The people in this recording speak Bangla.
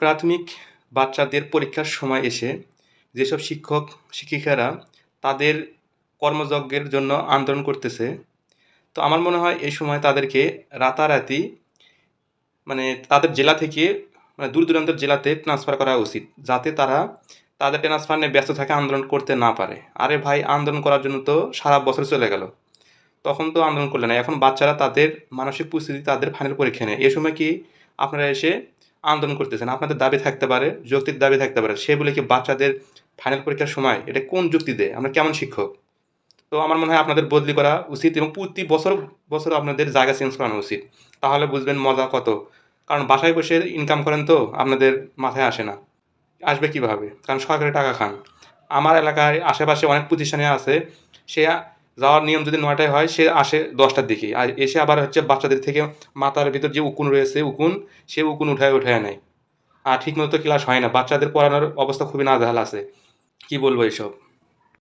প্রাথমিক বাচ্চাদের পরীক্ষার সময় এসে যেসব শিক্ষক, শিক্ষিকারা তাদের কর্মযজ্ঞের জন্য আন্দোলন করতেছে, তো আমার মনে হয় এই সময় তাদেরকে রাতারাতি মানে তাদের জেলা থেকে মানে দূর দূরান্তের জেলাতে ট্রান্সফার করা উচিত, যাতে তারা তাদের ট্রান্সফার নিয়ে ব্যস্ত থাকে, আন্দোলন করতে না পারে। আরে ভাই, আন্দোলন করার জন্য তো সারা বছর চলে গেল। তখন তো আন্দোলন করলে না। এখন বাচ্চারা তাদের মানসিক পরিস্থিতি তাদের ফাইনাল পরীক্ষা নেয়। এ সময় কি আপনারা এসে আন্দোলন করতেছেন। আপনাদের দাবি থাকতে পারে, যৌক্তিক দাবি থাকতে পারে, সে বলে কি বাচ্চাদের ফাইনাল পরীক্ষার সময় এটা কোন যুক্তি দেয়? আমরা কেমন শিক্ষক? তো আমার মনে হয় আপনাদের বদলি করা উচিত এবং প্রতি বছর বছর আপনাদের জায়গা চেঞ্জ করানো উচিত। তাহলে বুঝবেন মজা কত। কারণ বাসায় বসে ইনকাম করেন তো আপনাদের মাথায় আসে না। আসবে কীভাবে? কারণ সরকারি টাকা খান। আমার এলাকায় আশেপাশে অনেক প্রতিষ্ঠানে আছে, সে যাওয়ার নিয়ম যদি নয়টায় হয়, সে আসে দশটার দিকে। আর এসে আবার হচ্ছে বাচ্চাদের থেকে মাথার ভিতর যে উকুন রয়েছে, উকুন, সে উকুন উঠায় উঠায় নেয়। আর ঠিকমতো ক্লাস হয় না। বাচ্চাদের পড়ানোর অবস্থা খুবই নাজাহাল আছে। কি বলব এইসব